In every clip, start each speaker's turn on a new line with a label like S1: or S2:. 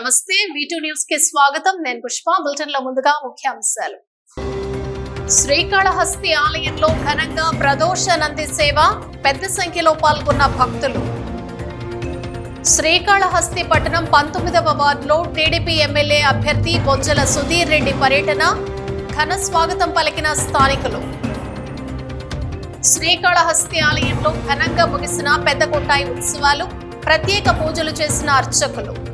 S1: నమస్తే వీటూ న్యూస్కి స్వాగతం. నేను పుష్ప. బులెటిన్లో ముందుగా ముఖ్యాంశాలు. శ్రీకాళహస్తి ఆలయంలో ఘనంగా ప్రదోష నంది సేవ. పెద్ద సంఖ్యలో పాల్గొన్న భక్తులు. శ్రీకాళహస్తి పట్టణం పంతొమ్మిదవ వార్డులో టీడీపీ ఎమ్మెల్యే అభ్యర్థి బొజ్జల సుధీర్ రెడ్డి పర్యటన. ఘన స్వాగతం పలికిన స్థానికులు. శ్రీకాళహస్తి ఆలయంలో ఘనంగా ముగిసిన పెద్ద కొట్టాయి ఉత్సవాలు. ప్రత్యేక పూజలు చేసిన అర్చకులు.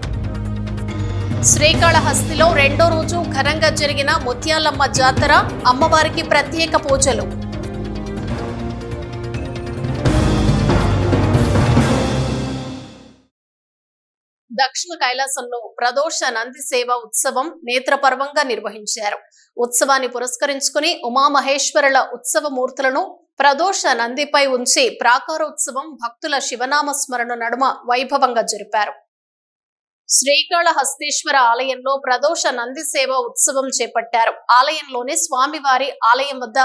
S1: శ్రీకాళహస్తిలో రెండో రోజు ఘనంగా జరిగిన ముత్యాలమ్మ జాతర అమ్మవారికి ప్రత్యేక పూజలు. దక్షిణ కైలాసంలో ప్రదోష నంది సేవ ఉత్సవం నేత్రపర్వంగా నిర్వహించారు. ఉత్సవాన్ని పురస్కరించుకుని ఉమామహేశ్వరుల ఉత్సవ మూర్తులను ప్రదోష నందిపై ఉంచి ప్రాకారోత్సవం భక్తుల శివనామ స్మరణ నడుమ వైభవంగా జరిపారు. శ్రీకాళహస్తీశ్వర ఆలయంలో ప్రదోష నంది సేవ ఉత్సవం చేపట్టారు. ఆలయంలోని స్వామివారి ఆలయం వద్ద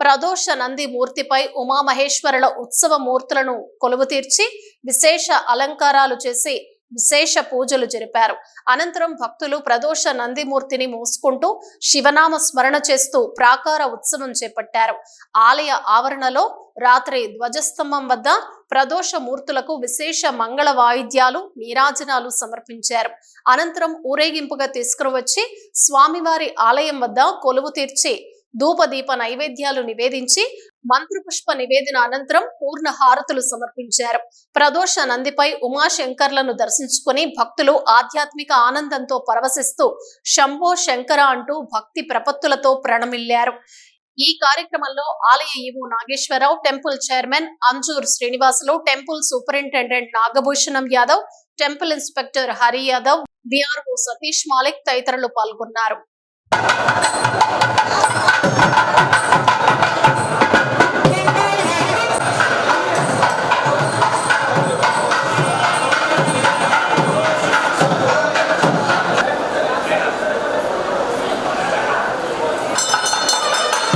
S1: ప్రదోష నంది మూర్తిపై ఉమామహేశ్వరుల ఉత్సవ మూర్తులను కొలువు తీర్చి విశేష అలంకారాలు చేసి విశేష పూజలు జరిపారు. అనంతరం భక్తులు ప్రదోష నందిమూర్తిని మోసుకుంటూ శివనామ స్మరణ చేస్తూ ప్రాకార ఉత్సవం చేపట్టారు. ఆలయ ఆవరణలో రాత్రి ధ్వజస్తంభం వద్ద ప్రదోష మూర్తులకు విశేష మంగళ వాయిద్యాలు నీరాజనాలు సమర్పించారు. అనంతరం ఊరేగింపుగా తీసుకువచ్చి స్వామివారి ఆలయం వద్ద కొలువు తీర్చి ధూపదీప నైవేద్యాలు నివేదించి మంత్రపుష్ప నివేదన అనంతరం పూర్ణ హారతులు సమర్పించారు. ప్రదోష నందిపై ఉమాశంకర్లను దర్శించుకుని భక్తులు ఆధ్యాత్మిక ఆనందంతో పరవశిస్తూ శంభో శంకర అంటూ భక్తి ప్రపత్తులతో ప్రణమిల్లారు. ఈ కార్యక్రమంలో ఆలయ EO Nageswara Rao temple chairman Anjur Srinivasulu temple superintendent Nagabhushanam Yadav temple inspector Hari Yadav VRO Satish Malik తదితరులు పాల్గొన్నారు.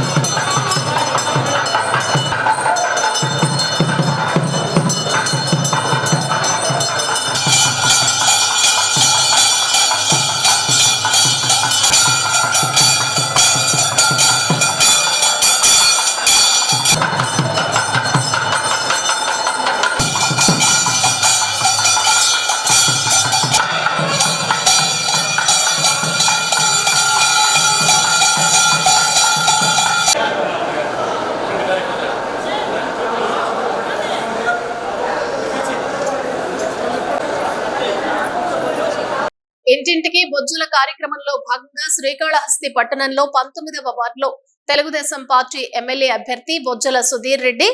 S1: Yeah. శ్రీకాళహస్తి పట్టణంలో పంతొమ్మిదవ వార్డులో తెలుగుదేశం పార్టీ ఎమ్మెల్యే అభ్యర్థి బొజ్జల సుధీర్ రెడ్డి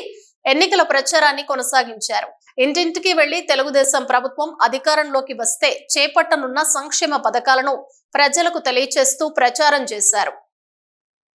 S1: ఎన్నికల ప్రచారాన్ని కొనసాగించారు. ఇంటింటికి వెళ్ళి తెలుగుదేశం ప్రభుత్వం అధికారంలోకి వస్తే చేపట్టనున్న సంక్షేమ పథకాలను ప్రజలకు తెలియచేస్తూ ప్రచారం చేశారు.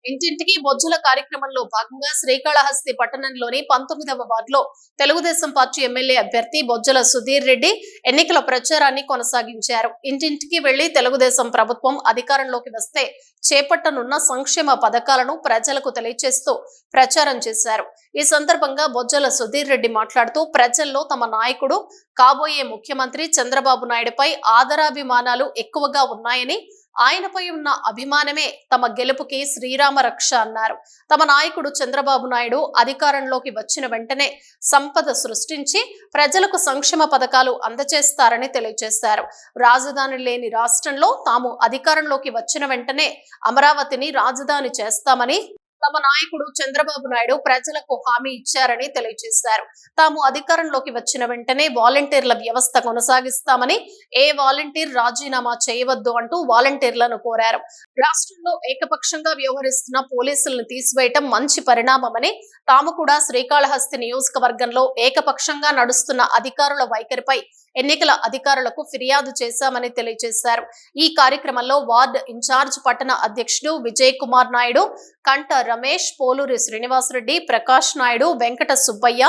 S1: ఇంటింటికి బొజ్జుల కార్యక్రమంలో భాగంగా శ్రీకాళహస్తి పట్టణంలోని పంతొమ్మిదవ వార్డులో తెలుగుదేశం పార్టీ ఎమ్మెల్యే అభ్యర్థి బొజ్జల సుధీర్ రెడ్డి ఎన్నికల ప్రచారాన్ని కొనసాగించారు. ఇంటింటికి వెళ్ళి తెలుగుదేశం ప్రభుత్వం అధికారంలోకి వస్తే చేపట్టనున్న సంక్షేమ పథకాలను ప్రజలకు తెలియజేస్తూ ప్రచారం చేశారు. ఈ సందర్భంగా బొజ్జల సుధీర్ రెడ్డి మాట్లాడుతూ ప్రజల్లో తమ నాయకుడు కాబోయే ముఖ్యమంత్రి చంద్రబాబు నాయుడుపై ఆదరాభిమానాలు ఎక్కువగా ఉన్నాయని ఆయనపై ఉన్న అభిమానమే తమ గెలుపుకి శ్రీరామ రక్ష అన్నారు. తమ నాయకుడు చంద్రబాబు నాయుడు అధికారంలోకి వచ్చిన వెంటనే సంపద సృష్టించి ప్రజలకు సంక్షేమ పథకాలు అందజేస్తారని తెలియజేశారు. రాజధాని లేని రాష్ట్రంలో తాము అధికారంలోకి వచ్చిన వెంటనే అమరావతిని రాజధాని చేస్తామని తమ నాయకుడు చంద్రబాబు నాయుడు ప్రజలకు హామీ ఇచ్చారని తెలియజేశారు. తాము అధికారంలోకి వచ్చిన వెంటనే వాలంటీర్ల వ్యవస్థ కొనసాగిస్తామని ఏ వాలంటీర్ రాజీనామా చేయవద్దు అంటూ వాలంటీర్లను కోరారు. రాష్ట్రంలో ఏకపక్షంగా వ్యవహరిస్తున్న పోలీసులను తీసివేయటం మంచి పరిణామమని తాము కూడా శ్రీకాళహస్తి నియోజకవర్గంలో ఏకపక్షంగా నడుస్తున్న అధికారుల వైఖరిపై ఎన్నికల అధికారులకు ఫిర్యాదు చేశామని తెలియజేశారు. ఈ కార్యక్రమంలో వార్డ్ ఇన్ఛార్జ్ పట్టణ అధ్యక్షుడు విజయ్ కుమార్ నాయుడు కంట రమేష్ పోలూరి శ్రీనివాసరెడ్డి ప్రకాష్ నాయుడు వెంకట సుబ్బయ్య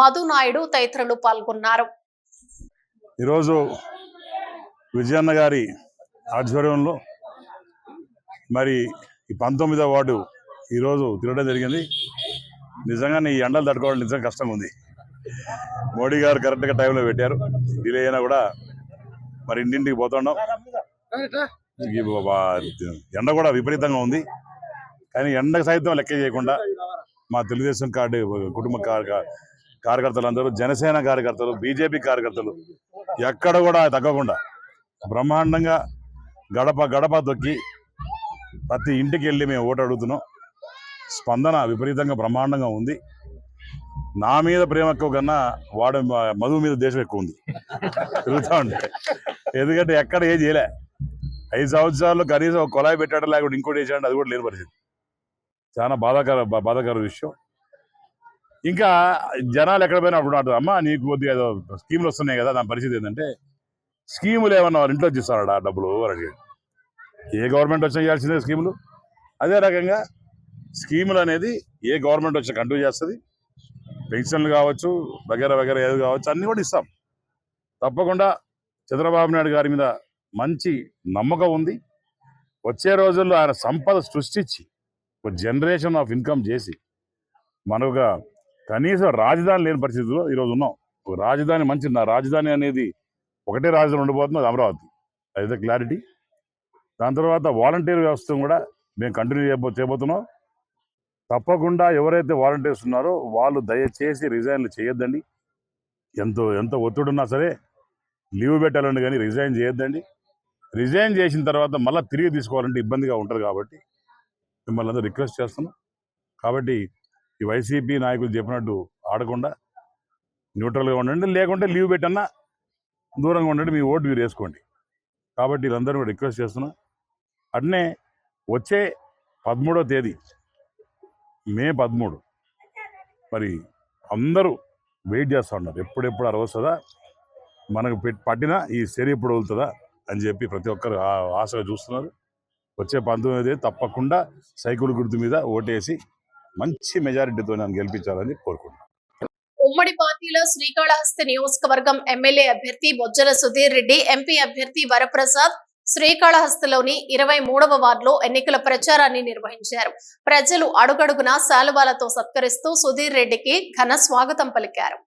S1: మధు నాయుడు తదితరులు పాల్గొన్నారు.
S2: ఈరోజు విజయన్న గారి ఆధ్వర్యంలో మరి ఈ పంతొమ్మిదో వార్డు ఈరోజు తిరగడం జరిగింది. నిజంగానే ఈ ఎండలు తట్టుకోవడం నిజంగా కష్టంగా ఉంది. మోడీ గారు కరెక్ట్గా టైంలో పెట్టారు. డిలే అయినా కూడా మరి ఇంటింటికి పోతున్నాం ఎండ కూడా విపరీతంగా ఉంది. కానీ ఎండ సైతం లెక్క చేయకుండా మా తెలుగుదేశం కార్డు కుటుంబ కార్యకర్తలు కార్యకర్తలందరూ జనసేన కార్యకర్తలు బీజేపీ కార్యకర్తలు ఎక్కడ కూడా తగ్గకుండా బ్రహ్మాండంగా గడప గడప తొక్కి ప్రతి ఇంటికి వెళ్ళి మేము ఓటు అడుగుతున్నాం. స్పందన విపరీతంగా బ్రహ్మాండంగా ఉంది. నా మీద ప్రేమ ఎక్కువ కన్నా వాడు మధు మీద దేశం ఎక్కువ ఉంది. తిరుగుతా ఉంటే. ఎందుకంటే ఎక్కడ ఏం చేయలే. ఐదు సంవత్సరాలు కనీసం ఒక కొలాయి పెట్టాడు లేకుండా ఇంకోటి వేసాడు అది కూడా లేని పరిస్థితి. చాలా బాధాకర బాధాకర విషయం. ఇంకా జనాలు ఎక్కడ పోయినా అప్పుడు అంటారు అమ్మా నీకు కొద్దిగా ఏదో స్కీములు వస్తున్నాయి కదా దాని పరిస్థితి ఏంటంటే స్కీములు ఏమన్నా వాళ్ళ ఇంట్లో ఇస్తాడు ఆ డబ్బులు? అని అడిగాడు. ఏ గవర్నమెంట్ వచ్చినా చేయాల్సిందే స్కీములు. అదే రకంగా స్కీములు అనేది ఏ గవర్నమెంట్ వచ్చినా కంటిన్యూ చేస్తుంది. పెన్షన్లు కావచ్చు వగేర వగేర ఏది కావచ్చు అన్నీ కూడా ఇస్తాం. తప్పకుండా చంద్రబాబు నాయుడు గారి మీద మంచి నమ్మకం ఉంది. వచ్చే రోజుల్లో ఆయన సంపద సృష్టించి ఒక జనరేషన్ ఆఫ్ ఇన్కమ్ చేసి మనకు కనీసం రాజధాని లేని పరిస్థితిలో ఈరోజు ఉన్నాం. ఒక రాజధాని మంచి నా రాజధాని అనేది ఒకటే రాజధాని ఉండిపోతుంది అది అమరావతి. అదే క్లారిటీ. దాని తర్వాత వాలంటీర్ వ్యవస్థ కూడా మేము కంటిన్యూ చేయబో చేయబోతున్నాం. తప్పకుండా ఎవరైతే వాలంటీర్స్ ఉన్నారో వాళ్ళు దయచేసి రిజైన్లు చేయొద్దండి. ఎంతో ఎంత ఒత్తిడున్నా సరే లీవ్ పెట్టాలండి కానీ రిజైన్ చేయొద్దండి. రిజైన్ చేసిన తర్వాత మళ్ళీ తిరిగి తీసుకోవాలంటే ఇబ్బందిగా ఉంటుంది కాబట్టి మిమ్మల్ని అందరూ రిక్వెస్ట్ చేస్తున్నాం. కాబట్టి ఈ వైసీపీ నాయకులు చెప్పినట్టు ఆడకుండా న్యూట్రల్గా ఉండండి లేకుంటే లీవ్ పెట్టన్నా దూరంగా ఉండండి మీ ఓటు మీరు వేసుకోండి. కాబట్టి వీళ్ళందరూ కూడా రిక్వెస్ట్ చేస్తున్నాం. అట్నే వచ్చే పదమూడో తేదీ మే పదమూడు. మరి అందరూ వెయిట్ చేస్తూ ఉన్నారు. ఎప్పుడెప్పుడు అరవస్తుందా? మనకు పెట్- పట్టిన ఈ శరి ఎప్పుడు వదులుతుందా? అని చెప్పి ప్రతి ఒక్కరు ఆశగా చూస్తున్నారు. వచ్చే పంతొమ్మిది తప్పకుండా సైకిల్ గుర్తు మీద ఓటేసి మంచి మెజారిటీతో నన్ను గెలిపించాలని కోరుకుంటున్నాను.
S1: ఉమ్మడి పార్టీలో శ్రీకాళహస్తి నియోజకవర్గం ఎమ్మెల్యే అభ్యర్థి బొజ్జల సుధీర్ రెడ్డి ఎంపీ అభ్యర్థి వరప్రసాద్ శ్రీకాళహస్తిలోని ఇరవై మూడవ వార్డులో ఎన్నికల ప్రచారాన్ని నిర్వహించారు. ప్రజలు అడుగడుగునా శాలువాలతో సత్కరిస్తూ సుధీర్ రెడ్డికి ఘన స్వాగతం పలికారు.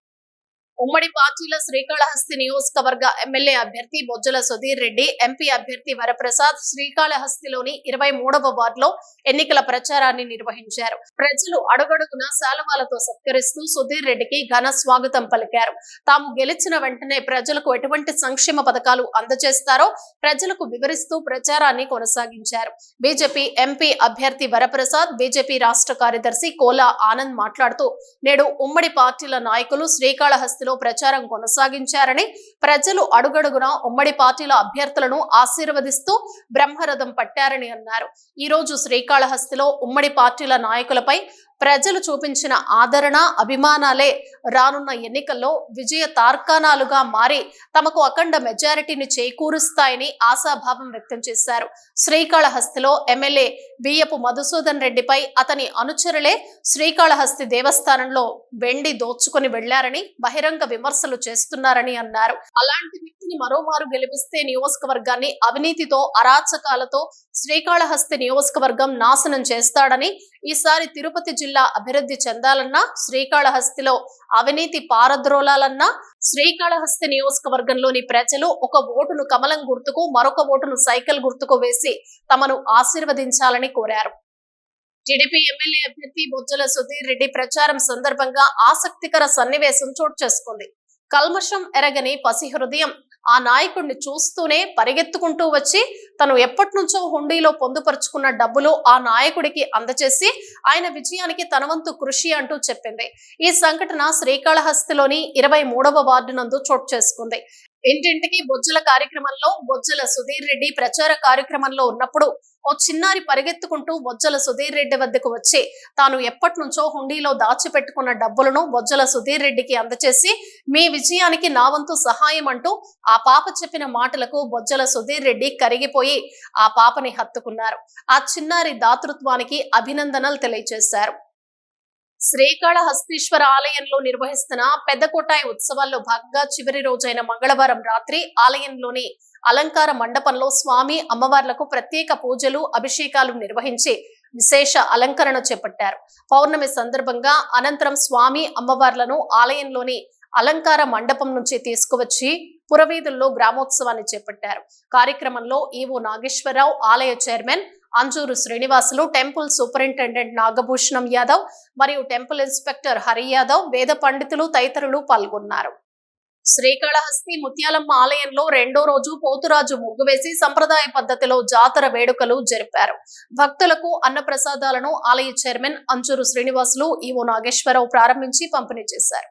S1: ఉమ్మడి పార్టీల శ్రీకాళహస్తి నియోజకవర్గ ఎమ్మెల్యే అభ్యర్థి బొజ్జల సుధీర్ రెడ్డి ఎంపీ అభ్యర్థి వరప్రసాద్ శ్రీకాళహస్తిలోని ఇరవై మూడవ వార్డులో ఎన్నికల ప్రచారాన్ని నిర్వహించారు. ప్రజలు అడుగడుగున శాలవాలతో సత్కరిస్తూ సుధీర్ రెడ్డికి ఘన స్వాగతం పలికారు. తాము గెలిచిన వెంటనే ప్రజలకు ఎటువంటి సంక్షేమ పథకాలు అందజేస్తారో ప్రజలకు వివరిస్తూ ప్రచారాన్ని కొనసాగించారు. బీజేపీ ఎంపీ అభ్యర్థి వరప్రసాద్ బీజేపీ రాష్ట్ర కార్యదర్శి కోలా ఆనంద్ మాట్లాడుతూ నేడు ఉమ్మడి పార్టీల నాయకులు శ్రీకాళహస్తిలో ప్రచారం కొనసాగించారని ప్రజలు అడుగడుగున ఉమ్మడి పార్టీల అభ్యర్థులను ఆశీర్వదిస్తూ బ్రహ్మరథం పట్టారని అన్నారు. ఈ రోజు శ్రీకాళహస్తిలో ఉమ్మడి పార్టీల నాయకులపై ప్రజలు చూపించిన ఆదరణ అభిమానాలే రానున్న ఎన్నికల్లో విజయ తార్కాణాలుగా మారి తమకు అఖండ మెజారిటీని చేకూరుస్తాయని ఆశాభావం వ్యక్తం చేశారు. శ్రీకాళహస్తిలో ఎమ్మెల్యే బియ్యపు మధుసూదన్ రెడ్డిపై అతని అనుచరులే శ్రీకాళహస్తి దేవస్థానంలో వెండి దోచుకుని వెళ్ళారని బహిరంగ విమర్శలు చేస్తున్నారని అన్నారు. అలాంటి వ్యక్తిని మరోమారు గెలిపిస్తే నియోజకవర్గాన్ని అవినీతితో అరాచకాలతో శ్రీకాళహస్తి నియోజకవర్గం నాశనం చేస్తాడని ఈసారి తిరుపతి జిల్లా జిల్లా అభివృద్ధి చెందాలన్నా శ్రీకాళహస్తిలో అవినీతి పారద్రోలాలన్నా శ్రీకాళహస్తి నియోజకవర్గంలోని ప్రజలు ఒక ఓటును కమలం గుర్తుకు మరొక ఓటును సైకిల్ గుర్తుకు వేసి తమను ఆశీర్వదించాలని కోరారు. టీడీపీ ఎమ్మెల్యే అభ్యర్థి బొజ్జల సుధీర్ రెడ్డి ప్రచారం సందర్భంగా ఆసక్తికర సన్నివేశం చోటు చేసుకుంది. కల్మషం ఎరగని పసి హృదయం ఆ నాయకుడిని చూస్తూనే పరిగెత్తుకుంటూ వచ్చి తను ఎప్పటి నుంచో హుండీలో పొందుపరుచుకున్న డబ్బులు ఆ నాయకుడికి అందచేసి ఆయన విజయానికి తనవంతు కృషి అంటూ చెప్పింది. ఈ సంఘటన శ్రీకాళహస్తిలోని ఇరవై మూడవ వార్డు నందు చోటు చేసుకుంది. ఇంటింటికి బొజ్జల కార్యక్రమంలో బొజ్జల సుధీర్ రెడ్డి ప్రచార కార్యక్రమంలో ఉన్నప్పుడు ఓ చిన్నారి పరిగెత్తుకుంటూ బొజ్జల సుధీర్ రెడ్డి వద్దకు వచ్చి తాను ఎప్పటి నుంచో హుండీలో దాచిపెట్టుకున్న డబ్బులను బొజ్జల సుధీర్ రెడ్డికి అందచేసి మీ విజయానికి నా వంతు సహాయం అంటూ ఆ పాప చెప్పిన మాటలకు బొజ్జల సుధీర్ రెడ్డి కరిగిపోయి ఆ పాపని హత్తుకున్నారు. ఆ చిన్నారి దాతృత్వానికి అభినందనలు తెలియజేశారు. శ్రీకాళహస్తీశ్వర ఆలయంలో నిర్వహిస్తున్న పెద్దకోటాయి ఉత్సవాల్లో భాగంగా చివరి రోజైన మంగళవారం రాత్రి ఆలయంలోని అలంకార మండపంలో స్వామి అమ్మవార్లకు ప్రత్యేక పూజలు అభిషేకాలు నిర్వహించి విశేష అలంకరణ చేపట్టారు. పౌర్ణమి సందర్భంగా అనంతరం స్వామి అమ్మవార్లను ఆలయంలోని అలంకార మండపం నుంచి తీసుకువచ్చి పురవీధుల్లో గ్రామోత్సవాన్ని చేపట్టారు. కార్యక్రమంలో ఈవో నాగేశ్వరరావు ఆలయ chairman Anjuru Srinivasulu temple superintendent Nagabhushanam Yadav మరియు టెంపుల్ ఇన్స్పెక్టర్ హరి యాదవ్ వేద పండితులు తదితరులు పాల్గొన్నారు. శ్రీకాళహస్తి ముత్యాలమ్మ ఆలయంలో రెండో రోజు పోతురాజు ముగ్గు వేసి సంప్రదాయ పద్ధతిలో జాతర వేడుకలు జరిపారు. భక్తులకు అన్న ప్రసాదాలను ఆలయ చైర్మన్ అంచూరు శ్రీనివాసులు ఈవో నాగేశ్వరరావు ప్రారంభించి పంపిణీ చేశారు.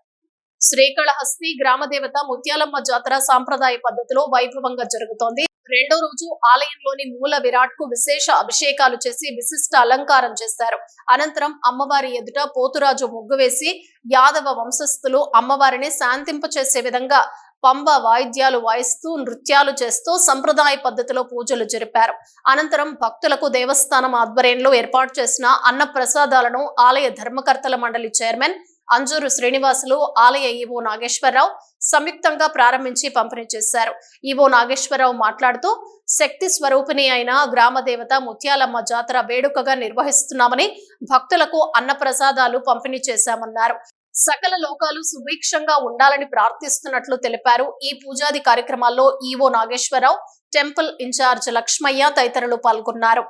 S1: శ్రీకాళహస్తి గ్రామదేవత ముత్యాలమ్మ జాతర సాంప్రదాయ పద్ధతిలో వైభవంగా జరుగుతోంది. రెండో రోజు ఆలయంలోని మూల విరాట్కు విశేష అభిషేకాలు చేసి విశిష్ట అలంకారం చేశారు అనంతరం అమ్మవారి ఎదుట పోతురాజు ముగ్గు వేసి యాదవ వంశస్థులు అమ్మవారిని శాంతింపచేసే విధంగా పంబ వాయిద్యాలు వాయిస్తూ నృత్యాలు చేస్తూ సంప్రదాయ పద్ధతిలో పూజలు జరిపారు. అనంతరం భక్తులకు దేవస్థానం ఆధ్వర్యంలో ఏర్పాటు చేసిన అన్న ప్రసాదాలను ఆలయ ధర్మకర్తల మండలి చైర్మన్ అంజూరు శ్రీనివాసులు ఆలయ ఈవో నాగేశ్వరరావు సంయుక్తంగా ప్రారంభించి పంపిణీ చేశారు. ఈవో నాగేశ్వరరావు మాట్లాడుతూ శక్తి స్వరూపిణి అయిన గ్రామ దేవత ముత్యాలమ్మ జాతర వేడుకగా నిర్వహిస్తున్నామని భక్తులకు అన్న ప్రసాదాలు పంపిణీ చేశామన్నారు. సకల లోకాలు సుభిక్షంగా ఉండాలని ప్రార్థిస్తున్నట్లు తెలిపారు. ఈ పూజాది కార్యక్రమాల్లో EO Nageswara Rao temple incharge Lakshmaiah తదితరులు పాల్గొన్నారు.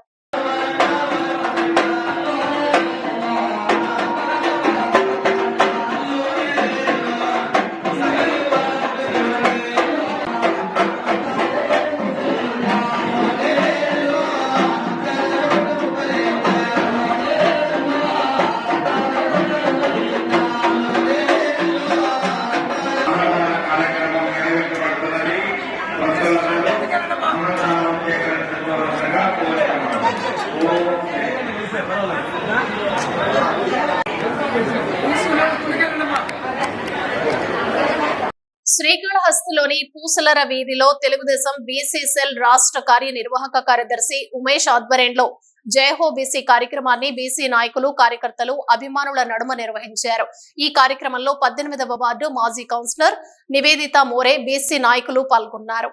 S1: ఉత్తర వీధిలో తెలుగుదేశం బీసీసెల్ రాష్ట్ర కార్యనిర్వాహక కార్యదర్శి ఉమేష్ ఆధ్వర్యంలో జయహో బీసీ కార్యక్రమాన్ని బీసీ నాయకులు కార్యకర్తలు అభిమానుల నడుమ నిర్వహించారు. ఈ కార్యక్రమంలో పద్దెనిమిదవ వార్డు మాజీ కౌన్సిలర్ నివేదిత మోరే బీసీ నాయకులు పాల్గొన్నారు.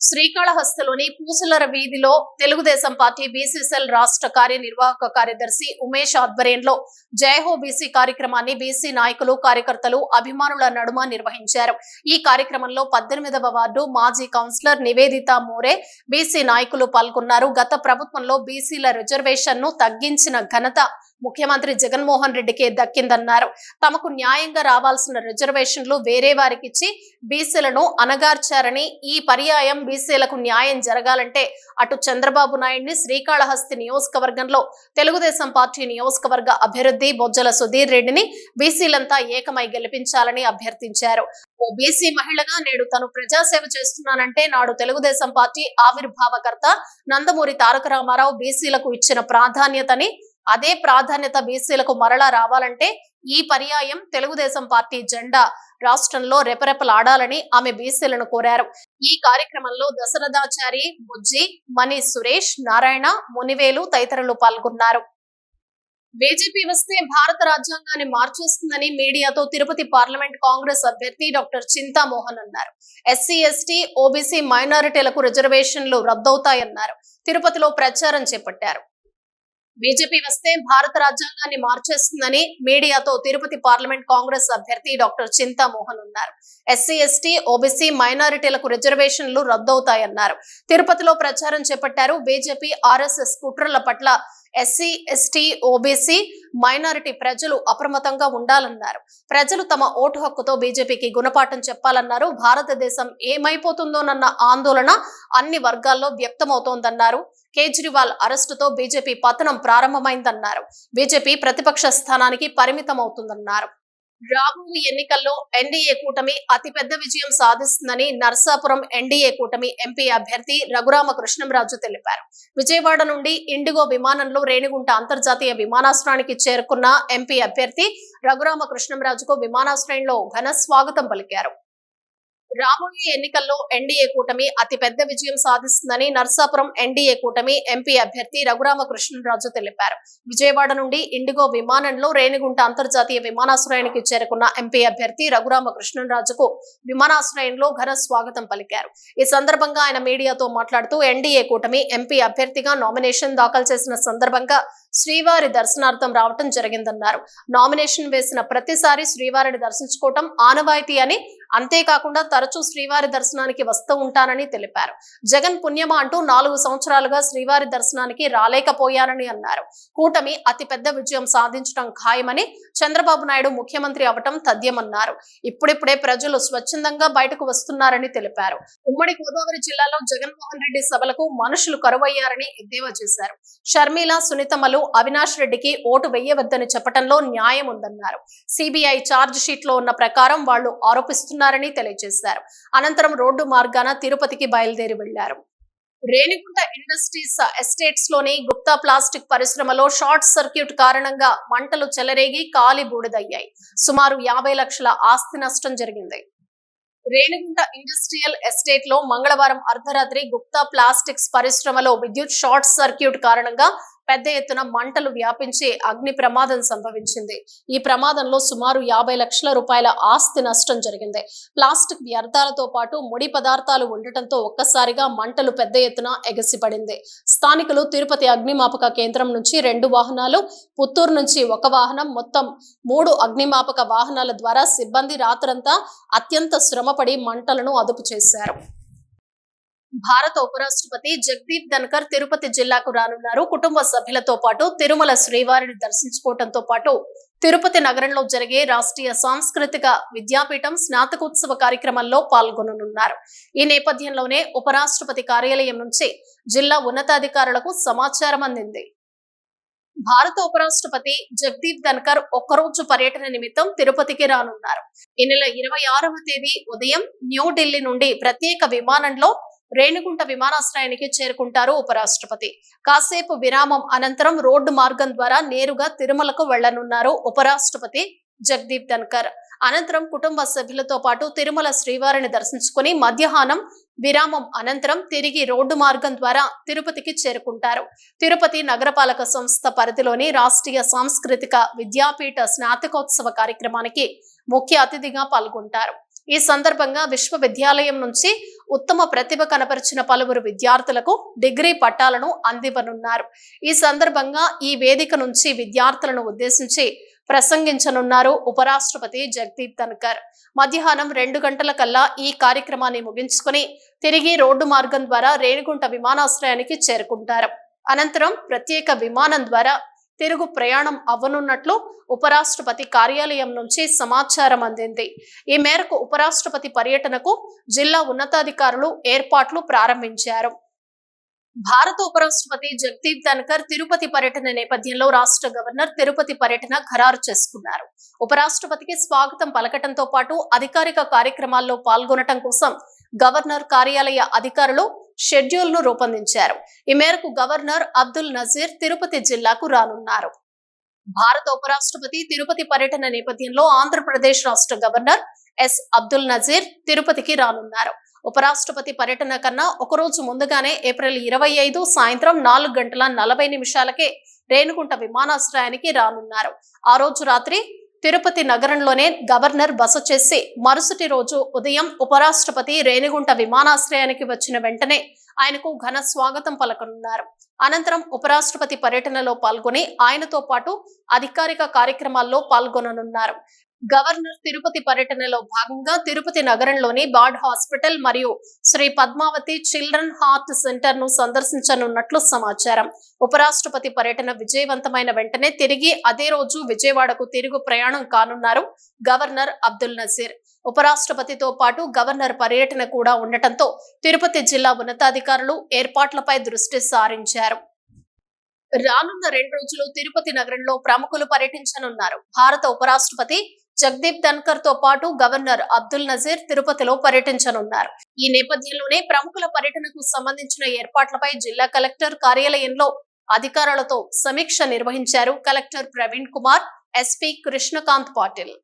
S1: శ్రీకాళహస్తిలోని పూసలర వీధిలో తెలుగుదేశం పార్టీ బీసీసెల్ రాష్ట్ర కార్యనిర్వాహక కార్యదర్శి ఉమేష్ ఆధ్వర్యంలో జయహో బీసీ కార్యక్రమాన్ని బీసీ నాయకులు కార్యకర్తలు అభిమానుల నడుమ నిర్వహించారు. ఈ కార్యక్రమంలో పద్దెనిమిదవ వార్డు మాజీ కౌన్సిలర్ నివేదిత మోరే బీసీ నాయకులు పాల్గొన్నారు. గత ప్రభుత్వంలో బీసీల రిజర్వేషన్ను తగ్గించిన ఘనత ముఖ్యమంత్రి జగన్మోహన్ రెడ్డికి దక్కిందన్నారు. తమకు న్యాయంగా రావాల్సిన రిజర్వేషన్లు వేరే వారికిచ్చి బీసీలను అనగార్చారని ఈ పర్యాయం బీసీలకు న్యాయం జరగాలంటే అటు చంద్రబాబు నాయుడిని శ్రీకాళహస్తి నియోజకవర్గంలో తెలుగుదేశం పార్టీ నియోజకవర్గ అభివృద్ధి బొజ్జల సుధీర్ రెడ్డిని బీసీలంతా ఏకమై గెలిపించాలని అభ్యర్థించారు. ఓ బీసీ మహిళగా నేడు తను ప్రజాసేవ చేస్తున్నానంటే నాడు తెలుగుదేశం పార్టీ ఆవిర్భావకర్త నందమూరి తారక రామారావు బీసీలకు ఇచ్చిన ప్రాధాన్యతని అదే ప్రాధాన్యత బీసీలకు మరలా రావాలంటే ఈ పర్యాయం తెలుగుదేశం పార్టీ జెండా రాష్ట్రంలో రెపరెపలాడాలని ఆమె బీసీలను కోరారు. ఈ కార్యక్రమంలో దశరథాచారి బుజ్జి మణి సురేష్ నారాయణ మునివేలు తదితరులు పాల్గొన్నారు. బీజేపీ వస్తే భారత రాజ్యాంగాన్ని మార్చేస్తుందని మీడియాతో తిరుపతి పార్లమెంట్ కాంగ్రెస్ అభ్యర్థి డాక్టర్ చింతామోహన్ అన్నారు. ఎస్సీ ఎస్టీ ఓబీసీ మైనారిటీలకు రిజర్వేషన్లు రద్దవుతాయన్నారు. తిరుపతిలో ప్రచారం చేపట్టారు. బీజేపీ వస్తే భారత రాజ్యాంగాన్ని మార్చేస్తుందని మీడియాతో తిరుపతి పార్లమెంట్ కాంగ్రెస్ అభ్యర్థి డాక్టర్ చింతామోహన్ ఉన్నారు. ఎస్సీ ఎస్టీ ఓబీసీ మైనారిటీలకు రిజర్వేషన్లు రద్దవుతాయన్నారు. తిరుపతిలో ప్రచారం చేపట్టారు బీజేపీ ఆర్ఎస్ఎస్ కుట్రల పట్ల ఎస్సీ ఎస్టీ ఓబీసీ మైనారిటీ ప్రజలు అప్రమత్తంగా ఉండాలన్నారు. ప్రజలు తమ ఓటు హక్కుతో బీజేపీకి గుణపాఠం చెప్పాలన్నారు. భారతదేశం ఏమైపోతుందోనన్న ఆందోళన అన్ని వర్గాల్లో వ్యక్తమవుతోందన్నారు. కేజ్రీవాల్ అరెస్టుతో బీజేపీ పతనం ప్రారంభమైందన్నారు. బీజేపీ ప్రతిపక్ష స్థానానికి పరిమితమవుతుందన్నారు. రాబోయే ఎన్నికల్లో ఎన్డీఏ కూటమి అతిపెద్ద విజయం సాధిస్తుందని నర్సాపురం ఎన్డీఏ కూటమి ఎంపీ అభ్యర్థి రఘురామ కృష్ణంరాజు తెలిపారు. విజయవాడ నుండి ఇండిగో విమానంలో రేణిగుంట అంతర్జాతీయ విమానాశ్రయానికి చేరుకున్న ఎంపీ అభ్యర్థి రఘురామ కృష్ణంరాజుకు విమానాశ్రయంలో ఘన స్వాగతం పలికారు. రాబోయే ఎన్నికల్లో ఎన్డీఏ కూటమి అతిపెద్ద విజయం సాధిస్తుందని నర్సాపురం ఎన్డీఏ కూటమి ఎంపీ అభ్యర్థి రఘురామకృష్ణరాజు తెలిపారు. విజయవాడ నుండి ఇండిగో విమానంలో రేణిగుంట అంతర్జాతీయ విమానాశ్రయానికి చేరుకున్న ఎంపీ అభ్యర్థి రఘురామకృష్ణరాజుకు విమానాశ్రయంలో ఘన స్వాగతం పలికారు. ఈ సందర్భంగా ఆయన మీడియాతో మాట్లాడుతూ ఎన్డీఏ కూటమి ఎంపీ అభ్యర్థిగా నామినేషన్ దాఖలు చేసిన సందర్భంగా శ్రీవారి దర్శనార్థం రావటం జరిగిందన్నారు. నామినేషన్ వేసిన ప్రతిసారి శ్రీవారిని దర్శించుకోవటం ఆనవాయితీ అని అంతేకాకుండా తరచూ శ్రీవారి దర్శనానికి వస్తూ ఉంటానని తెలిపారు. జగన్ పుణ్యమా అంటూ నాలుగు సంవత్సరాలుగా శ్రీవారి దర్శనానికి రాలేకపోయానని అన్నారు. కూటమి అతిపెద్ద విజయం సాధించడం ఖాయమని చంద్రబాబు నాయుడు ముఖ్యమంత్రి అవటం తథ్యమన్నారు. ఇప్పుడిప్పుడే ప్రజలు స్వచ్ఛందంగా బయటకు వస్తున్నారని తెలిపారు. ఉమ్మడి గోదావరి జిల్లాలో జగన్మోహన్ రెడ్డి సభలకు మనుషులు కరువయ్యారని ఎద్దేవా చేశారు. షర్మిల సునీతమలు అవినాష్ రెడ్డికి ఓటు వెయ్యవద్దని చెప్పడంలో న్యాయం ఉందన్నారు. సిబిఐ ఛార్జ్ షీట్లో ఉన్న ప్రకారం వాళ్ళు ఆరోపిస్తున్నారని తెలియజేశారు. అనంతరం రోడ్డు మార్గాన తిరుపతికి బయలుదేరి వెళ్ళారు రేణిగుంట ఇండస్ట్రీస్ ఎస్టేట్స్లోని గుప్తా ప్లాస్టిక్ పరిశ్రమలో షార్ట్ సర్క్యూట్ కారణంగా మంటలు చెలరేగి కాలి బూడిదయ్యాయి. సుమారు యాభై లక్షల ఆస్తి నష్టం జరిగింది. రేణిగుంట ఇండస్ట్రియల్ ఎస్టేట్లో మంగళవారం అర్ధరాత్రి గుప్తా ప్లాస్టిక్స్ పరిశ్రమలో విద్యుత్ షార్ట్ సర్క్యూట్ కారణంగా పెద్ద ఎత్తున మంటలు వ్యాపించి అగ్ని ప్రమాదం సంభవించింది. ఈ ప్రమాదంలో సుమారు యాభై లక్షల రూపాయల ఆస్తి నష్టం జరిగింది. ప్లాస్టిక్ వ్యర్థాలతో పాటు ముడి పదార్థాలు ఉండటంతో ఒక్కసారిగా మంటలు పెద్ద ఎత్తున ఎగసిపడింది. స్థానికులు తిరుపతి అగ్నిమాపక కేంద్రం నుంచి రెండు వాహనాలు పుత్తూరు నుంచి ఒక వాహనం మొత్తం మూడు అగ్నిమాపక వాహనాల ద్వారా సిబ్బంది రాత్రంతా అత్యంత శ్రమపడి మంటలను అదుపు చేశారు. భారత ఉపరాష్ట్రపతి జగదీప్ ధన్కర్ తిరుపతి జిల్లాకు రానున్నారు. కుటుంబ సభ్యులతో పాటు తిరుమల శ్రీవారిని దర్శించుకోవడంతో పాటు తిరుపతి నగరంలో జరిగే రాష్ట్రీయ సాంస్కృతిక విద్యాపీఠం స్నాతకోత్సవ కార్యక్రమంలో పాల్గొననున్నారు. ఈ నేపథ్యంలోనే ఉపరాష్ట్రపతి కార్యాలయం నుంచి జిల్లా ఉన్నతాధికారులకు సమాచారం అందింది. భారత ఉపరాష్ట్రపతి జగదీప్ ధన్కర్ ఒక్కరోజు పర్యటన నిమిత్తం తిరుపతికి రానున్నారు. ఈ నెల ఇరవై ఆరవ తేదీ ఉదయం న్యూఢిల్లీ నుండి ప్రత్యేక విమానంలో రేణిగుంట విమానాశ్రయానికి చేరుకుంటారు ఉపరాష్ట్రపతి. కాసేపు విరామం అనంతరం రోడ్డు మార్గం ద్వారా నేరుగా తిరుమలకు వెళ్ళనున్నారు ఉపరాష్ట్రపతి జగదీప్ ధన్కర్. అనంతరం కుటుంబ సభ్యులతో పాటు తిరుమల శ్రీవారిని దర్శించుకుని మధ్యాహ్నం విరామం అనంతరం తిరిగి రోడ్డు మార్గం ద్వారా తిరుపతికి చేరుకుంటారు. తిరుపతి నగరపాలక సంస్థ పరిధిలోని రాష్ట్రీయ సాంస్కృతిక విద్యాపీఠ స్నాతకోత్సవ కార్యక్రమానికి ముఖ్య అతిథిగా పాల్గొంటారు. ఈ సందర్భంగా విశ్వవిద్యాలయం నుంచి ఉత్తమ ప్రతిభ కనపరిచిన పలువురు విద్యార్థులకు డిగ్రీ పట్టాలను అందివ్వనున్నారు. ఈ సందర్భంగా ఈ వేదిక నుంచి విద్యార్థులను ఉద్దేశించి ప్రసంగించనున్నారు ఉపరాష్ట్రపతి జగదీప్ ధన్కర్. మధ్యాహ్నం రెండు గంటల కల్లా ఈ కార్యక్రమాన్ని ముగించుకుని తిరిగి రోడ్డు మార్గం ద్వారా రేణిగుంట విమానాశ్రయానికి చేరుకుంటారు. అనంతరం ప్రత్యేక విమానం ద్వారా తిరుగు ప్రయాణం అవ్వనున్నట్లు ఉపరాష్ట్రపతి కార్యాలయం నుంచి సమాచారం అందింది. ఈ మేరకు ఉపరాష్ట్రపతి పర్యటనకు జిల్లా ఉన్నతాధికారులు ఏర్పాట్లు ప్రారంభించారు. భారత ఉపరాష్ట్రపతి జగదీప్ ధన్కర్ తిరుపతి పర్యటన నేపథ్యంలో రాష్ట్ర గవర్నర్ తిరుపతి పర్యటన ఖరారు చేసుకున్నారు. ఉపరాష్ట్రపతికి స్వాగతం పలకటంతో పాటు అధికారిక కార్యక్రమాల్లో పాల్గొనటం కోసం గవర్నర్ కార్యాలయ అధికారులు షెడ్యూల్ను రూపొందించారు. ఈ మేరకు గవర్నర్ అబ్దుల్ నజీర్ తిరుపతి జిల్లాకు రానున్నారు. భారత ఉపరాష్ట్రపతి తిరుపతి పర్యటన నేపథ్యంలో ఆంధ్రప్రదేశ్ రాష్ట్ర గవర్నర్ ఎస్. అబ్దుల్ నజీర్ తిరుపతికి రానున్నారు. ఉపరాష్ట్రపతి పర్యటన కన్నా ఒకరోజు ముందుగానే ఏప్రిల్ ఇరవై ఐదు సాయంత్రం నాలుగు గంటల నలభై నిమిషాలకే రేణుగుంట విమానాశ్రయానికి రానున్నారు. ఆ రోజు రాత్రి తిరుపతి నగరంలోనే గవర్నర్ బస చేసి మరుసటి రోజు ఉదయం ఉపరాష్ట్రపతి రేణిగుంట విమానాశ్రయానికి వచ్చిన వెంటనే ఆయనకు ఘన స్వాగతం పలకనున్నారు. అనంతరం ఉపరాష్ట్రపతి పర్యటనలో పాల్గొని ఆయనతో పాటు అధికారిక కార్యక్రమాల్లో పాల్గొననున్నారు. గవర్నర్ తిరుపతి పర్యటనలో భాగంగా తిరుపతి నగరంలోని బార్డ్ హాస్పిటల్ మరియు శ్రీ పద్మావతి చిల్డ్రన్ హార్ట్ సెంటర్ను సందర్శించనున్నట్లు సమాచారం. ఉపరాష్ట్రపతి పర్యటన విజయవంతమైన వెంటనే తిరిగి అదే రోజు విజయవాడకు తిరుగు ప్రయాణం కానున్నారు గవర్నర్ అబ్దుల్ నజీర్. ఉపరాష్ట్రపతితో పాటు గవర్నర్ పర్యటన కూడా ఉండటంతో తిరుపతి జిల్లా ఉన్నతాధికారులు ఏర్పాట్లపై దృష్టి సారించారు. రానున్న రెండు రోజులు తిరుపతి నగరంలో ప్రముఖులు పర్యటించనున్నారు. భారత ఉపరాష్ట్రపతి జగదీప్ ధన్కర్తో పాటు గవర్నర్ అబ్దుల్ నజీర్ తిరుపతిలో పర్యటించనున్నారు. ఈ నేపథ్యంలోనే ప్రముఖుల పర్యటనకు సంబంధించిన ఏర్పాట్లపై జిల్లా కలెక్టర్ కార్యాలయంలో అధికారులతో సమీక్ష నిర్వహించారు కలెక్టర్ ప్రవీణ్ కుమార్ ఎస్పీ కృష్ణకాంత్ పాటిల్.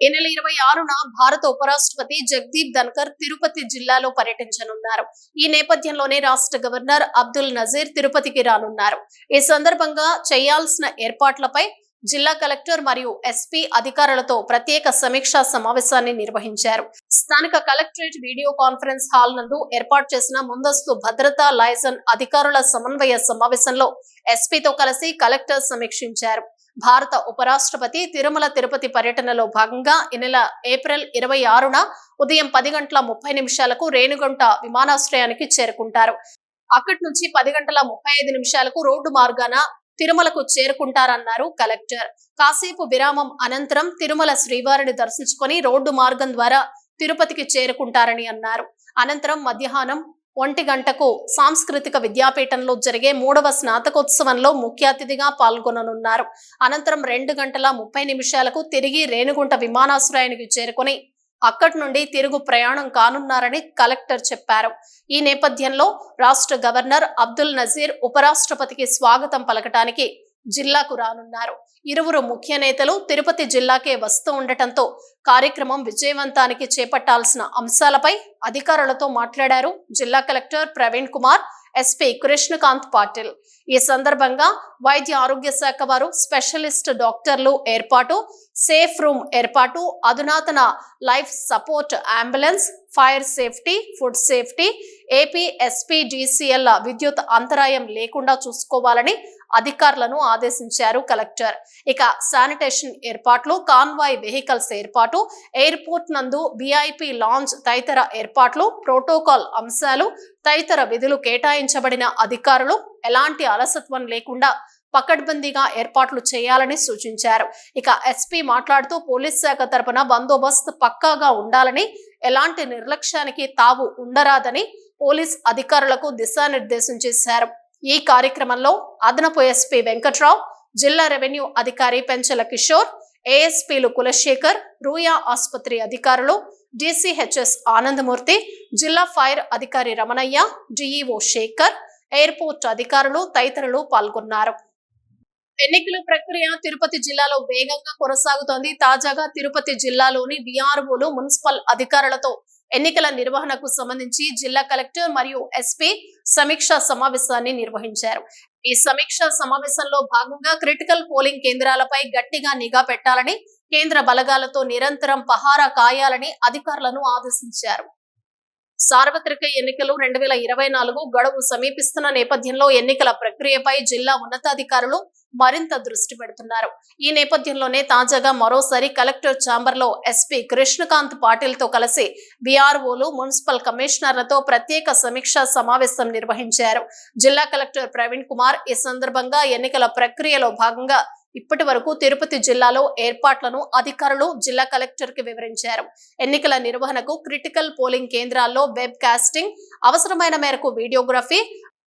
S1: ఈ నెల ఇరవై ఆరున భారత ఉపరాష్ట్రపతి జగదీప్ ధన్కర్ తిరుపతి జిల్లాలో పర్యటించనున్నారు. ఈ నేపథ్యంలోనే రాష్ట్ర గవర్నర్ అబ్దుల్ నజీర్ తిరుపతికి రానున్నారు. ఈ సందర్భంగా చేయాల్సిన ఏర్పాట్లపై జిల్లా కలెక్టర్ మరియు ఎస్పీ అధికారులతో ప్రత్యేక సమీక్షా సమావేశాన్ని నిర్వహించారు. స్థానిక కలెక్టరేట్ వీడియో కాన్ఫరెన్స్ హాల్ నందు ఏర్పాటు చేసిన ముందస్తు భద్రతా లైజన్ అధికారుల సమన్వయ సమావేశంలో ఎస్పీతో కలిసి కలెక్టర్ సమీక్షించారు. భారత ఉపరాష్ట్రపతి తిరుమల తిరుపతి పర్యటనలో భాగంగా ఈ నెల ఏప్రిల్ ఇరవై ఆరున ఉదయం పది గంటల ముప్పై నిమిషాలకు రేణుగుంట విమానాశ్రయానికి చేరుకుంటారు. అక్కడి నుంచి పది గంటల ముప్పై ఐదు నిమిషాలకు రోడ్డు మార్గాన తిరుమలకు చేరుకుంటారన్నారు కలెక్టర్. కాసేపు విరామం అనంతరం తిరుమల శ్రీవారిని దర్శించుకొని రోడ్డు మార్గం ద్వారా తిరుపతికి చేరుకుంటారని అన్నారు. అనంతరం మధ్యాహ్నం ఒంటి గంటకు సాంస్కృతిక విద్యాపీఠంలో జరిగే మూడవ స్నాతకోత్సవంలో ముఖ్య అతిథిగా పాల్గొననున్నారు. అనంతరం రెండు గంటల ముప్పై నిమిషాలకు తిరిగి రేణుగుంట విమానాశ్రయానికి చేరుకొని అక్కడి నుండి తిరుగు ప్రయాణం కానున్నారని కలెక్టర్ చెప్పారు. ఈ నేపథ్యంలో రాష్ట్ర గవర్నర్ అబ్దుల్ నజీర్ ఉపరాష్ట్రపతికి స్వాగతం పలకటానికి జిల్లాకు రానున్నారు. ఇరువురు ముఖ్య నేతలు తిరుపతి జిల్లాకే వస్తూ ఉండటంతో కార్యక్రమం విజయవంతానికి చేపట్టాల్సిన అంశాలపై అధికారులతో మాట్లాడారు జిల్లా కలెక్టర్ ప్రవీణ్ కుమార్. ఎస్పీ కృష్ణకాంత్ పాటిల్. ఈ సందర్భంగా వైద్య ఆరోగ్య శాఖ వారు స్పెషలిస్ట్ డాక్టర్లు ఏర్పాటు సేఫ్ రూమ్ ఏర్పాటు అధునాతన life support ambulance fire safety food safety AP SPDCL విద్యుత్ అంతరాయం లేకుండా చూసుకోవాలని అధికారులను ఆదేశించారు కలెక్టర్. ఇక శానిటేషన్ ఏర్పాట్లు కాన్వాయ్ వెహికల్స్ ఏర్పాటు ఎయిర్పోర్ట్ నందు విఐపి లాంచ్ తదితర ఏర్పాట్లు ప్రోటోకాల్ అంశాలు తదితర విధులు కేటాయించబడిన అధికారులు ఎలాంటి అలసత్వం లేకుండా పకడ్బందీగా ఏర్పాట్లు చేయాలని సూచించారు. ఇక ఎస్పీ మాట్లాడుతూ పోలీస్ శాఖ తరపున బందోబస్తు పక్కాగా ఉండాలని ఎలాంటి నిర్లక్ష్యానికి తావు ఉండరాదని పోలీస్ అధికారులకు దిశానిర్దేశం చేశారు. ఈ కార్యక్రమంలో అదనపు ఎస్పీ వెంకట్రావు జిల్లా రెవెన్యూ అధికారి పెంచల కిషోర్ ఏఎస్పీలు కులశేఖర్ రూయా ఆసుపత్రి అధికారులు డిసిహెచ్ఎస్ ఆనందమూర్తి జిల్లా ఫైర్ అధికారి రమణయ్య డిఈఓ శేఖర్ ఎయిర్పోర్ట్ అధికారులు తదితరులు పాల్గొన్నారు. ఎన్నికల ప్రక్రియ తిరుపతి జిల్లాలో వేగంగా కొనసాగుతోంది. తాజాగా తిరుపతి జిల్లాలోని విఆర్ఓలు మున్సిపల్ అధికారులతో ఎన్నికల నిర్వహణకు సంబంధించి జిల్లా కలెక్టర్ మరియు ఎస్పీ సమీక్షా సమావేశాన్ని నిర్వహించారు. ఈ సమీక్షా సమావేశంలో భాగంగా క్రిటికల్ పోలింగ్ కేంద్రాలపై గట్టిగా నిఘా పెట్టాలని కేంద్ర బలగాలతో నిరంతరం పహారా కాయాలని అధికారులను ఆదేశించారు. సార్వత్రిక ఎన్నికలు రెండు వేల ఇరవై నాలుగు గడువు సమీపిస్తున్న నేపథ్యంలో ఎన్నికల ప్రక్రియపై జిల్లా ఉన్నతాధికారులు మరింత దృష్టి పెడుతున్నారు. ఈ నేపథ్యంలోనే తాజాగా మరోసారి కలెక్టర్ ఛాంబర్లో ఎస్పీ కృష్ణకాంత్ పాటిల్తో కలిసి బీఆర్ఓలు మున్సిపల్ కమిషనర్లతో ప్రత్యేక సమీక్షా సమావేశం నిర్వహించారు. జిల్లా కలెక్టర్ ప్రవీణ్ కుమార్ ఈ సందర్భంగా ఎన్నికల ప్రక్రియలో భాగంగా ఇప్పటి వరకు తిరుపతి జిల్లాలో ఏర్పాట్లను అధికారులు జిల్లా కలెక్టర్కి వివరించారు. ఎన్నికల నిర్వహణకు క్రిటికల్ పోలింగ్ కేంద్రాల్లో వెబ్ కాస్టింగ్ అవసరమైన మేరకు వీడియోగ్రఫీ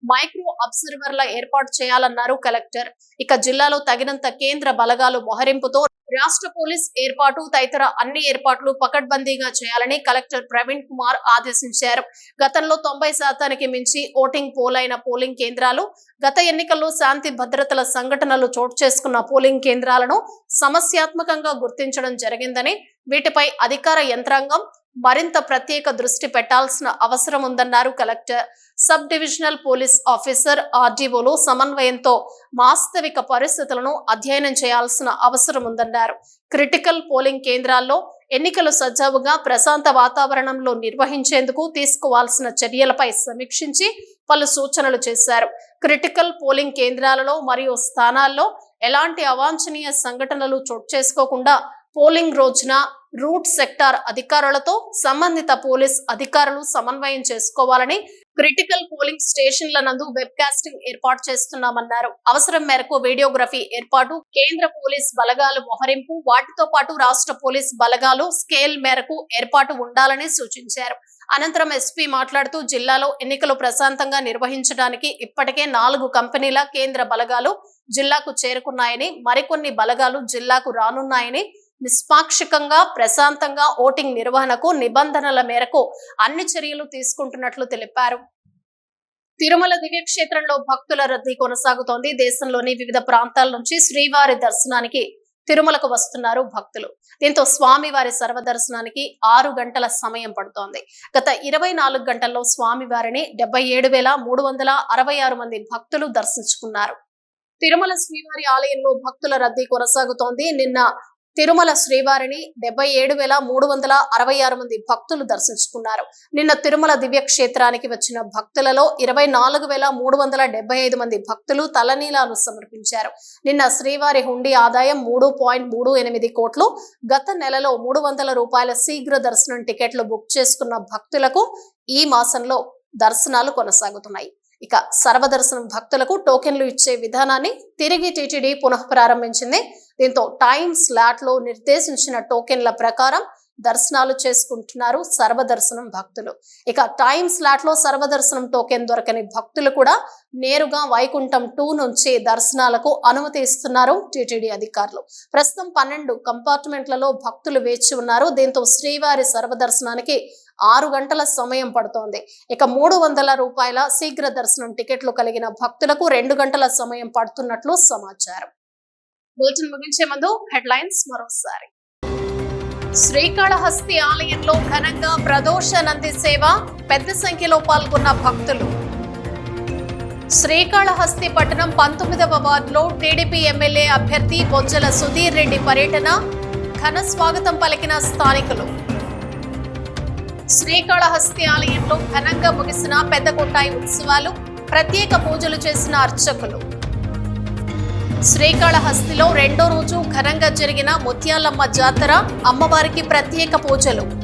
S1: మైక్రో అబ్జర్వర్ల ఏర్పాటు చేయాలన్నారు కలెక్టర్. ఇక జిల్లాలో తగినంత కేంద్ర బలగాలు మొహరింపుతో రాష్ట్ర పోలీస్ ఏర్పాటు తదితర అన్ని ఏర్పాట్లు పకడ్బందీగా చేయాలని కలెక్టర్ ప్రవీణ్ కుమార్ ఆదేశించారు. గతంలో తొంభై శాతానికి మించి ఓటింగ్ పోలైన పోలింగ్ కేంద్రాలు గత ఎన్నికల్లో శాంతి భద్రతల సంఘటనలు చోటు చేసుకున్న పోలింగ్ కేంద్రాలను సమస్యాత్మకంగా గుర్తించడం జరిగిందని వీటిపై అధికార యంత్రాంగం మరింత ప్రత్యేక దృష్టి పెట్టాల్సిన అవసరం ఉందన్నారు collector. Sub divisional police officer ఆర్డీఓలు సమన్వయంతో వాస్తవిక పరిస్థితులను అధ్యయనం చేయాల్సిన అవసరం ఉందన్నారు. క్రిటికల్ పోలింగ్ కేంద్రాల్లో ఎన్నికలు సజావుగా ప్రశాంత వాతావరణంలో నిర్వహించేందుకు తీసుకోవాల్సిన చర్యలపై సమీక్షించి పలు సూచనలు చేశారు. క్రిటికల్ పోలింగ్ కేంద్రాలలో మరియు స్థానాల్లో ఎలాంటి అవాంఛనీయ సంఘటనలు చోటు చేసుకోకుండా పోలింగ్ రోజున రూట్ సెక్టార్ అధికారులతో సంబంధిత పోలీస్ అధికారులు సమన్వయం చేసుకోవాలని క్రిటికల్ పోలింగ్ స్టేషన్ల నందు వెబ్ కాస్టింగ్ ఏర్పాటు చేస్తున్నామన్నారు. అవసరం మేరకు వీడియోగ్రఫీ ఏర్పాటు కేంద్ర పోలీస్ బలగాలు మొహరింపు వాటితో పాటు రాష్ట్ర పోలీస్ బలగాలు స్కేల్ మేరకు ఏర్పాటు ఉండాలని సూచించారు. అనంతరం ఎస్పీ మాట్లాడుతూ జిల్లాలో ఎన్నికలు ప్రశాంతంగా నిర్వహించడానికి ఇప్పటికే నాలుగు కంపెనీల కేంద్ర బలగాలు జిల్లాకు చేరుకున్నాయని మరికొన్ని బలగాలు జిల్లాకు రానున్నాయని నిష్పాక్షికంగా ప్రశాంతంగా ఓటింగ్ నిర్వహణకు నిబంధనల మేరకు అన్ని చర్యలు తీసుకుంటున్నట్లు తెలిపారు. తిరుమల దివ్యక్షేత్రంలో భక్తుల రద్దీ కొనసాగుతోంది. దేశంలోని వివిధ ప్రాంతాల నుంచి శ్రీవారి దర్శనానికి తిరుమలకు వస్తున్నారు భక్తులు. దీంతో స్వామివారి సర్వదర్శనానికి ఆరు గంటల సమయం పడుతోంది. గత ఇరవై నాలుగు గంటల్లో స్వామివారిని డెబ్బై ఏడు వేల మూడు వందల అరవై ఆరు మంది భక్తులు దర్శించుకున్నారు. తిరుమల శ్రీవారి ఆలయంలో భక్తుల రద్దీ కొనసాగుతోంది. నిన్న తిరుమల శ్రీవారిని డెబ్బై ఏడు వేల మూడు వందల అరవై ఆరు మంది భక్తులు దర్శించుకున్నారు. నిన్న తిరుమల దివ్య క్షేత్రానికి వచ్చిన భక్తులలో ఇరవై నాలుగు వేల మూడు వందల డెబ్బై ఐదు మంది భక్తులు తలనీలాలు సమర్పించారు. నిన్న శ్రీవారి హుండీ ఆదాయం మూడు పాయింట్ మూడు ఎనిమిది కోట్లు. గత నెలలో మూడు వందల రూపాయల శీఘ్ర దర్శనం టికెట్లు బుక్ చేసుకున్న భక్తులకు ఈ మాసంలో దర్శనాలు కొనసాగుతున్నాయి. ఇక సర్వదర్శనం భక్తులకు టోకెన్లు ఇచ్చే విధానాన్ని తిరిగి టీటీడీ పునః ప్రారంభించింది దీంతో టైం స్లాట్లో నిర్దేశించిన టోకెన్ల ప్రకారం దర్శనాలు చేసుకుంటున్నారు సర్వదర్శనం భక్తులు. ఇక టైం స్లాట్లో సర్వదర్శనం టోకెన్ దొరకని భక్తులు కూడా నేరుగా వైకుంఠం టూ నుంచి దర్శనాలకు అనుమతి ఇస్తున్నారు టీటీడీ అధికారులు. ప్రస్తుతం పన్నెండు కంపార్ట్మెంట్లలో భక్తులు వేచి ఉన్నారు. దీంతో శ్రీవారి సర్వదర్శనానికి ఆరు గంటల సమయం పడుతోంది. ఇక మూడు వందల రూపాయల శీఘ్ర దర్శనం టికెట్లు కలిగిన భక్తులకు రెండు గంటల సమయం పడుతున్నట్లు సమాచారం. బులెటిన్ ముగించే ముందు హెడ్లైన్స్ మరోసారి. శ్రీకాళహస్తి ఆలయంలో ఘనంగా ప్రదోష నంది సేవ పెద్ద సంఖ్యలో పాల్గొన్న భక్తులు. శ్రీకాళహస్తి పట్టణం పంతొమ్మిదవ వార్డులో టీడీపీ ఎమ్మెల్యే అభ్యర్థి బొజ్జల సుధీర్ రెడ్డి పర్యటన ఘన స్వాగతం పలికిన స్థానికులు. శ్రీకాళహస్తి ఆలయంలో ఘనంగా ముగిసిన పెద్ద కొట్టాయి ఉత్సవాలు ప్రత్యేక పూజలు చేసిన అర్చకులు. శ్రీకాళహస్తిలో రెండో రోజు ఘనంగా జరిగిన ముత్యాలమ్మ జాతర అమ్మవారికి ప్రత్యేక పూజలు. ఇవి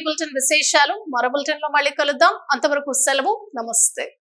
S1: బులెటిన్ విశేషాలు. మరో బులెటిన్లో మళ్ళీ కలుద్దాం. అంతవరకు సెలవు. నమస్తే.